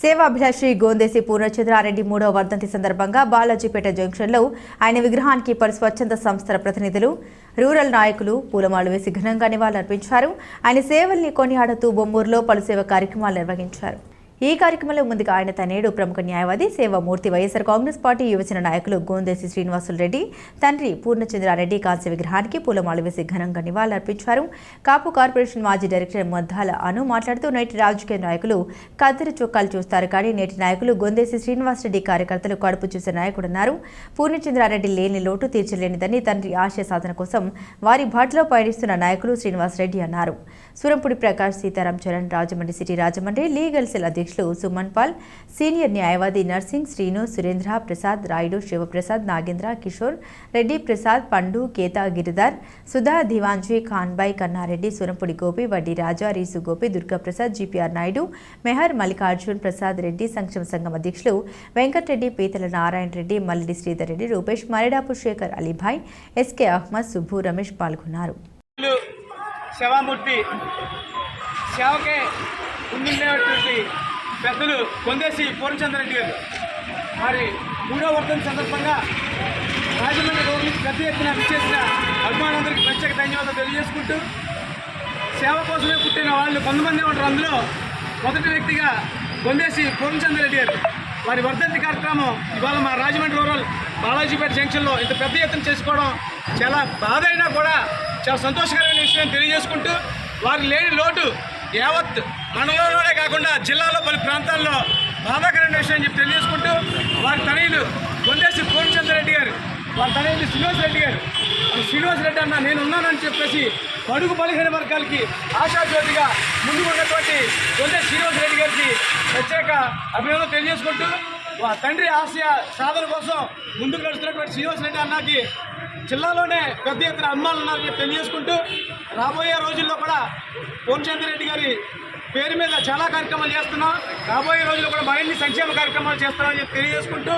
సేవాభిలాషి గోందేసి పూర్ణచంద్రారెడ్డి మూడవ వర్ధంతి సందర్భంగా బాలాజీపేట జంక్షన్లో ఆయన విగ్రహానికి పలు స్వచ్ఛంద సంస్థల ప్రతినిధులు రూరల్ నాయకులు పూలమాలు వేసి ఘనంగా నివాళులర్పించారు. ఆయన సేవల్ని కొనియాడుతూ బొమ్మూరులో పలు సేవ కార్యక్రమాలు నిర్వహించారు. ఈ కార్యక్రమంలో ముందుగా ఆయన తనేడు ప్రముఖ న్యాయవాది సేవామూర్తి వైఎస్ఆర్ కాంగ్రెస్ పార్టీ యువజన నాయకులు గోందేసి శ్రీనివాసులు రెడ్డి తండ్రి పూర్ణచంద్రారెడ్డి కాంస్య విగ్రహానికి పూలమాల వేసి ఘనంగా నివాళులర్పించారు. కాపు కార్పొరేషన్ మాజీ డైరెక్టర్ మద్దాల అను మాట్లాడుతూ నేటి రాజకీయ నాయకులు కద్దరి చొక్కాలు చూస్తారు కానీ నేటి నాయకులు గొందేసి శ్రీనివాసరెడ్డి కార్యకర్తలు కడుపు చూసే నాయకుడన్నారు. పూర్ణచంద్రారెడ్డి లేని లోటు తీర్చలేనిదని తండ్రి ఆశయ సాధన కోసం వారి బాటలో పయనిస్తున్న నాయకులు శ్రీనివాసరెడ్డి అన్నారు. Surampudi Prakash Sitaram Charan Rajahmundry city Rajahmundry legal cell అధ్యక్షులు సుమన్ పాల్ సీనియర్ న్యాయవాది నర్సింగ్ శ్రీను సురేంద్ర ప్రసాద్ రాయుడు శివప్రసాద్ నాగేంద్ర కిషోర్ రెడ్డి ప్రసాద్ పండు కేతా గిరిధర్ సుధా దివాంజీ ఖాన్బాయ్ కన్నారెడ్డి సూరంపుడి గోపి వడ్డీ రాజా రీసు గోపి దుర్గాప్రసాద్ జీపీఆర్ నాయుడు మెహర్ మల్లికార్జున్ ప్రసాద్ రెడ్డి సంక్షేమ సంఘం అధ్యక్షులు వెంకటరెడ్డి పీతల నారాయణ రెడ్డి మల్లిడి శ్రీధర్ రెడ్డి రూపేష్ మరిడాపు శేఖర్ అలీభాయ్ ఎస్కే అహ్మద్ సుబ్బు రమేష్ పాల్గొన్నారు. శవామూర్తి ముందుండేటువంటి పెద్దలు కొందేసి పూర్ణచంద్రరెడ్డి గారు. మరి మూడో వర్ధన సందర్భంగా రాజమండ్రి రోడ్లు పెద్ద ఎత్తున విచ్చేసిన అభిమానులందరికీ ప్రత్యేక ధన్యవాదాలు తెలియజేసుకుంటూ సేవ కోసమే పుట్టిన వాళ్ళు కొంతమంది ఉంటారు అందులో మొదటి వ్యక్తిగా కొందేసి పూర్ణచంద్రరెడ్డి గారు. వారి వర్ధంతి కార్యక్రమం ఇవాళ మా రాజమండ్రి రూరల్ బాలాజీపేట జంక్షన్లో ఇంత పెద్ద ఎత్తున చేసుకోవడం చాలా బాధ అయినా కూడా చాలా సంతోషకరమైన విషయం తెలియజేసుకుంటూ వారి లేని లోటు యావత్ మండలంలోనే కాకుండా జిల్లాలో పలు ప్రాంతాల్లో బాధాకరమైన విషయం చెప్పి తెలియజేసుకుంటూ వారి తనయులు కొందేసి రెడ్డి గారు వారి తనయులు శ్రీనివాస్ రెడ్డి గారు. శ్రీనివాస్ రెడ్డి అన్న నేను ఉన్నానని చెప్పేసి పడుగు బలహీన వర్గాలకి ఆశాజ్యోతిగా ముందుకు కొందే శ్రీనివాస్ రెడ్డి గారికి ప్రత్యేక అభినందనలు తెలియజేసుకుంటూ వా తండ్రి ఆశయ సాధన కోసం ముందుకు నడుస్తున్నటువంటి శ్రీనివాస్ రెడ్డి అన్నకి జిల్లాలోనే పెద్ద ఎత్తున అమ్మాలు ఉన్నారని తెలియజేసుకుంటూ రాబోయే రోజుల్లో కూడా రెడ్డి గారి పేరు మీద చాలా కార్యక్రమాలు చేస్తున్నాం. రాబోయే రోజుల్లో కూడా మరిన్ని సంక్షేమ కార్యక్రమాలు చేస్తామని చెప్పి తెలియజేసుకుంటూ